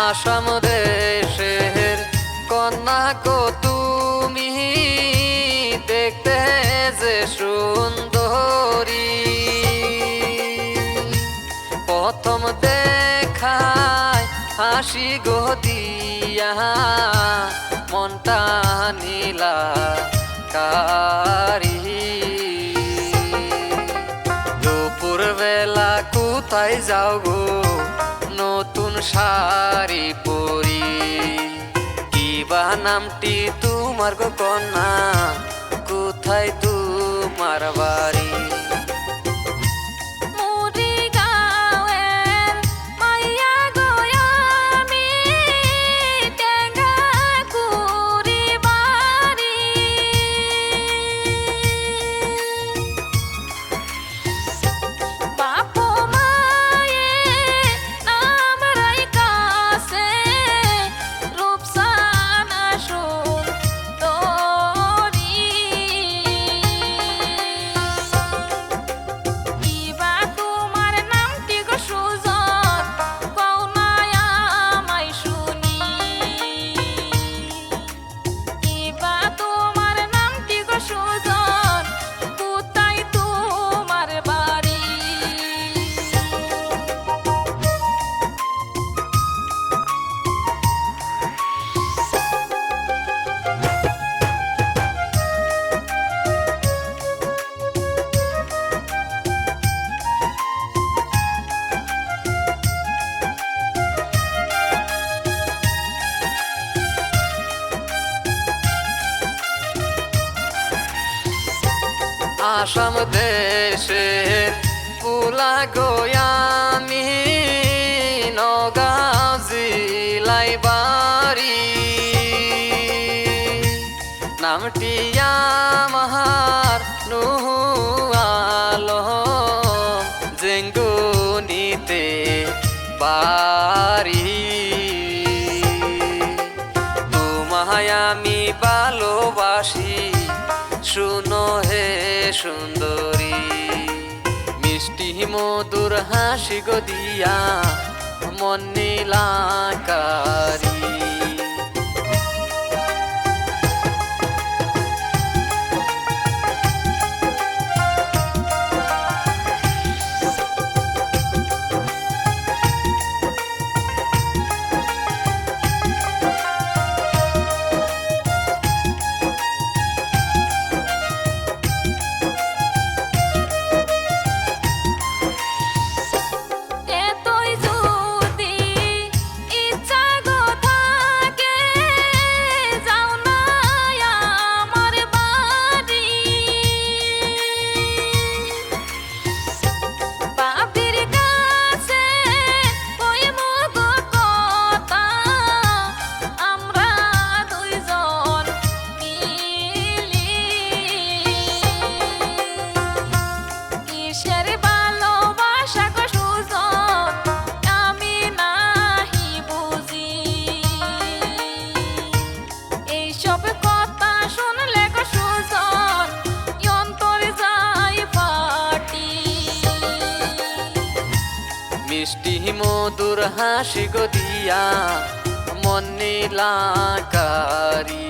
আসাম দেশের কন্যা কো তুমি দেখতে যে সুন্দরী। প্রথম দেখায় হাসি গো দিয়া, মনটা নীলা কারি কোথায় যাও গো? নতুন শাড়ি পরি। কিবা নামটি তোমার গো কন্যা? কোথায় তোমার বাড়ি? আসাম দেশের পুলা গোয়ামি নগাঁও জিলাই বাড়ি। নামটি আমার নুহু আলম জেঙ্গুনিতে বাড়ি। তোমায় আমি সুন্দরী। মিষ্টি মধুর হাসি গদিয়া দিয়া মন নীলাকারী। কিসের ভালোবাসা গো সুজন আমি নাহি ফাটি। মিষ্টি মধুর হাসি দিয়া মন নীলাকারী